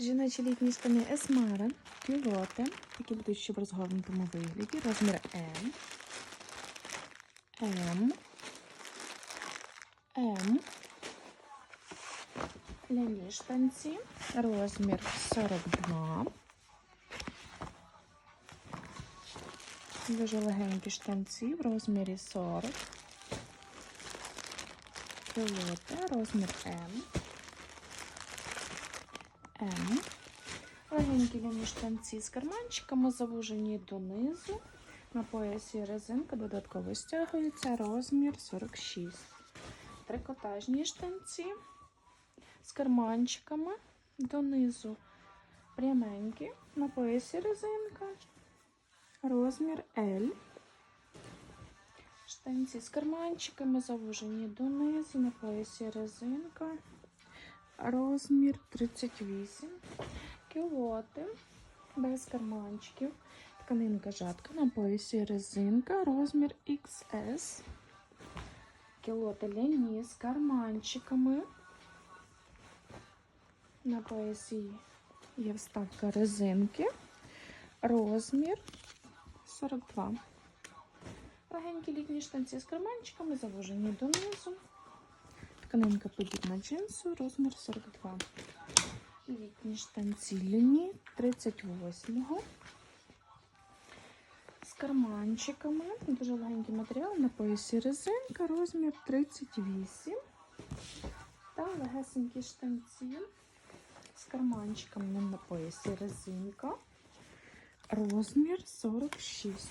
Жіночі літні штани Есмара, кюлоти, які будуть ще в розгорнутому вигляді, розмір М, М, М, ляні штанці, розмір 42, дуже легенькі штанці в розмірі 40, кюлоти, розмір М, М. Легенькі ляні штанці з карманчиками завужені донизу. На поясі резинка додатково стягується, розмір 46. Трикотажні штанці з карманчиками донизу. Пряменькі. На поясі резинка. Розмір L. Штанці з карманчиками завужені донизу. На поясі резинка. Розмір 38. Кілоти без карманчиків. Тканинка жатка на поясі резинка, розмір XS. Кілоти ляні з карманчиками. На поясі є вставка резинки. Розмір 42. Легенькі літні штанці з карманчиками завужені донизу. Тканинка подібна джинсу, розмір 42. Літні штанці лінії 38-го. З карманчиками. Дуже легенький матеріал на поясі резинка, розмір 38. Та легесенькі штанці з карманчиками на поясі резинка. Розмір 46.